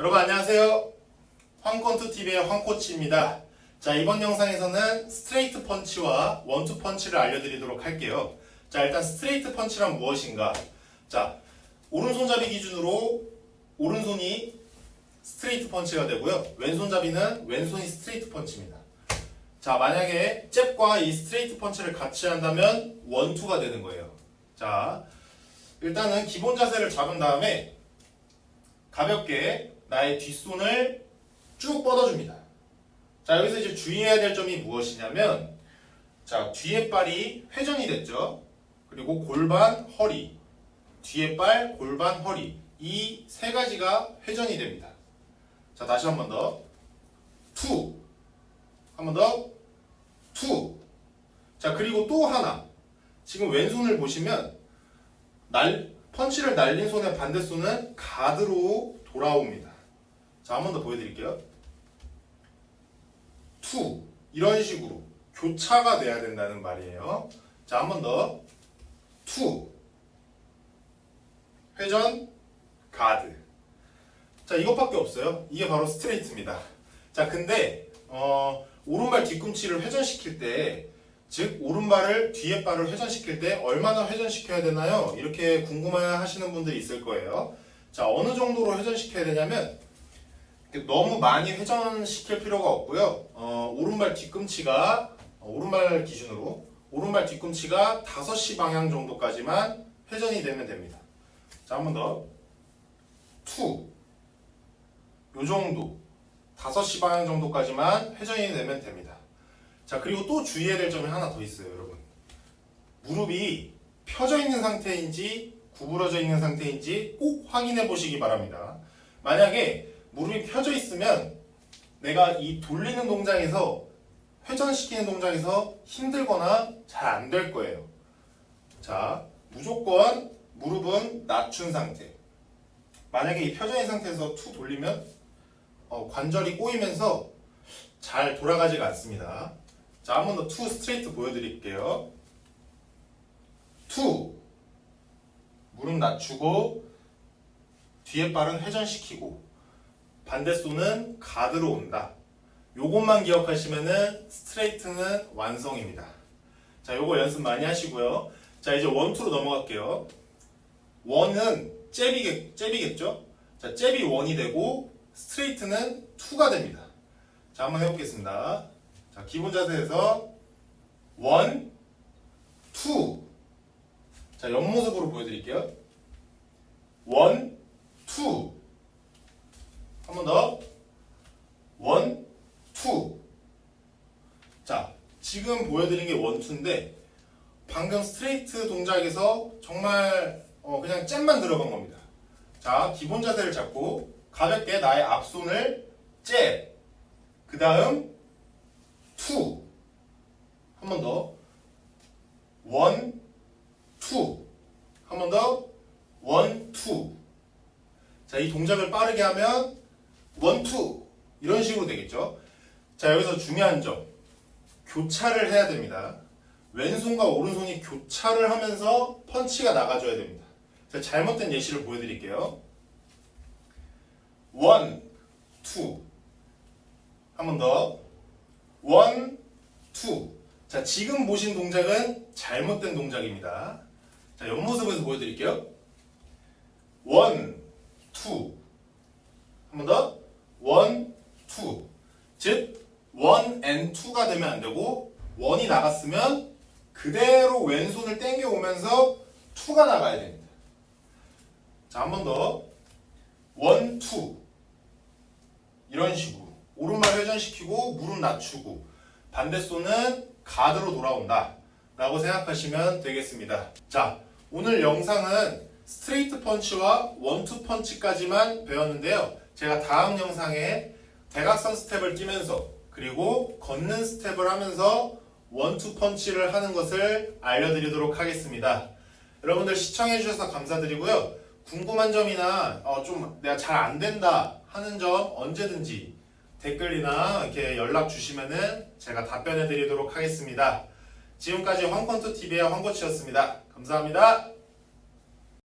여러분 안녕하세요. 황콘투TV의 황코치입니다. 자, 이번 영상에서는 스트레이트 펀치와 원투 펀치를 알려드리도록 할게요. 자, 일단 스트레이트 펀치란 무엇인가? 자, 오른손잡이 기준으로 오른손이 스트레이트 펀치가 되고요. 왼손잡이는 왼손이 스트레이트 펀치입니다. 자, 만약에 잽과 이 스트레이트 펀치를 같이 한다면 원투가 되는 거예요. 자, 일단은 기본 자세를 잡은 다음에 가볍게 나의 뒷손을 쭉 뻗어줍니다. 자, 여기서 이제 주의해야 될 점이 무엇이냐면, 자, 뒤에 발이 회전이 됐죠? 그리고 골반, 허리. 뒤에 발, 골반, 허리. 이 세 가지가 회전이 됩니다. 자, 다시 한 번 더. 투. 한 번 더. 투. 자, 그리고 또 하나. 지금 왼손을 보시면, 날, 펀치를 날린 손의 반대손은 가드로 돌아옵니다. 자, 한 번 더 보여드릴게요. 투. 이런 식으로 교차가 돼야 된다는 말이에요. 자, 한 번 더. 투. 회전, 가드. 자, 이것밖에 없어요. 이게 바로 스트레이트입니다. 자, 근데, 어, 오른발 뒤꿈치를 회전시킬 때, 즉, 오른발을 뒤에 발을 회전시킬 때 얼마나 회전시켜야 되나요? 이렇게 궁금해 하시는 분들이 있을 거예요. 자, 어느 정도로 회전시켜야 되냐면, 너무 많이 회전시킬 필요가 없고요. 어, 오른발 뒤꿈치가, 어, 오른발 기준으로, 오른발 뒤꿈치가 5시 방향 정도까지만 회전이 되면 됩니다. 자, 한 번 더. 투. 요 정도. 5시 방향 정도까지만 회전이 되면 됩니다. 자, 그리고 또 주의해야 될 점이 하나 더 있어요, 여러분. 무릎이 펴져 있는 상태인지 구부러져 있는 상태인지 꼭 확인해 보시기 바랍니다. 만약에 무릎이 펴져 있으면 내가 이 돌리는 동작에서 회전시키는 동작에서 힘들거나 잘 안 될 거예요. 자, 무조건 무릎은 낮춘 상태. 만약에 이 펴져 있는 상태에서 투 돌리면 어, 관절이 꼬이면서 잘 돌아가지가 않습니다. 자, 한 번 더 투 스트레이트 보여드릴게요. 투 무릎 낮추고 뒤에 발은 회전시키고 반대손은 가드로 온다. 요것만 기억하시면은 스트레이트는 완성입니다. 자, 요거 연습 많이 하시고요. 자, 이제 원투로 넘어갈게요. 원은 잽이겠, 잽이겠죠? 자, 잽이 원이 되고 스트레이트는 투가 됩니다. 자, 한번 해보겠습니다. 자, 기본 자세에서 원, 투. 자, 옆모습으로 보여드릴게요. 원, 투. 한 번 더. 원, 투. 자, 지금 보여드린 게 원 투인데, 방금 스트레이트 동작에서 정말 어, 그냥 잽만 들어간 겁니다. 자, 기본 자세를 잡고 가볍게 나의 앞손을 잽. 그 다음, 투. 한 번 더. 원, 투. 한 번 더. 원, 투. 자, 이 동작을 빠르게 하면 원, 투. 이런 식으로 되겠죠. 자, 여기서 중요한 점. 교차를 해야 됩니다. 왼손과 오른손이 교차를 하면서 펀치가 나가줘야 됩니다. 자, 잘못된 예시를 보여드릴게요. 원, 투. 한 번 더. 원, 투. 자, 지금 보신 동작은 잘못된 동작입니다. 자, 옆모습에서 보여드릴게요. 원, 투. 한 번 더. 원, 투. 즉, 원앤 투가 되면 안 되고, 원이 나갔으면 그대로 왼손을 당겨 오면서 투가 나가야 됩니다. 자, 한 번 더. 원, 투. 이런 식으로. 오른발 회전시키고, 무릎 낮추고, 반대손은 가드로 돌아온다. 라고 생각하시면 되겠습니다. 자, 오늘 영상은 스트레이트 펀치와 원투 펀치까지만 배웠는데요. 제가 다음 영상에 대각선 스텝을 뛰면서 그리고 걷는 스텝을 하면서 원투 펀치를 하는 것을 알려드리도록 하겠습니다. 여러분들 시청해주셔서 감사드리고요. 궁금한 점이나 어, 좀 내가 잘 안 된다 하는 점 언제든지 댓글이나 이렇게 연락 주시면은 제가 답변해 드리도록 하겠습니다. 지금까지 황컨투TV의 황코치였습니다. 감사합니다.